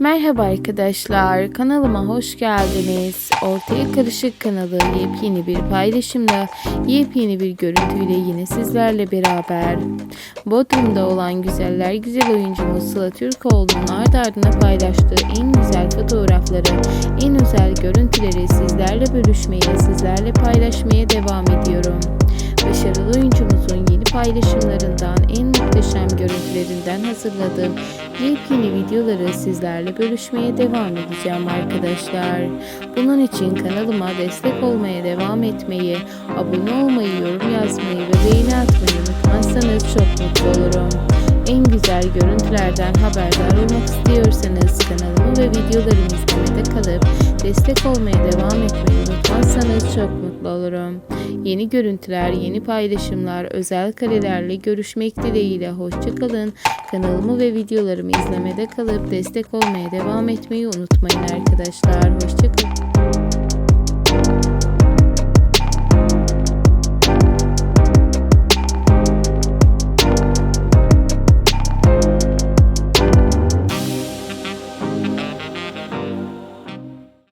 Merhaba arkadaşlar, kanalıma hoş geldiniz. Ortaya Karışık kanalı yepyeni bir paylaşımla, yepyeni bir görüntüyle yine sizlerle beraber. Bodrum'da olan güzeller güzel oyuncumuz Sıla Türkoğlu'nun ard ardına paylaştığı en güzel fotoğrafları, en özel görüntüleri sizlerle bölüşmeye, sizlerle paylaşmaya devam ediyorum. Başarılı oyuncumuzun yeni paylaşımlarından, en muhteşem görüntülerinden hazırladığım yepyeni videoları sizlerle bölüşmeye devam edeceğim arkadaşlar. Bunun için kanalıma destek olmaya devam etmeyi, abone olmayı, yorum yazmayı ve beğeni atmayı unutmazsanız çok mutlu olurum. Güzel görüntülerden haberdar olmak istiyorsanız kanalımı ve videolarımı izlemede kalıp destek olmaya devam etmeyi unutmazsanız çok mutlu olurum. Yeni görüntüler, yeni paylaşımlar, özel karelerle görüşmek dileğiyle hoşçakalın. Kanalımı ve videolarımı izlemede kalıp destek olmaya devam etmeyi unutmayın arkadaşlar. Hoşçakalın.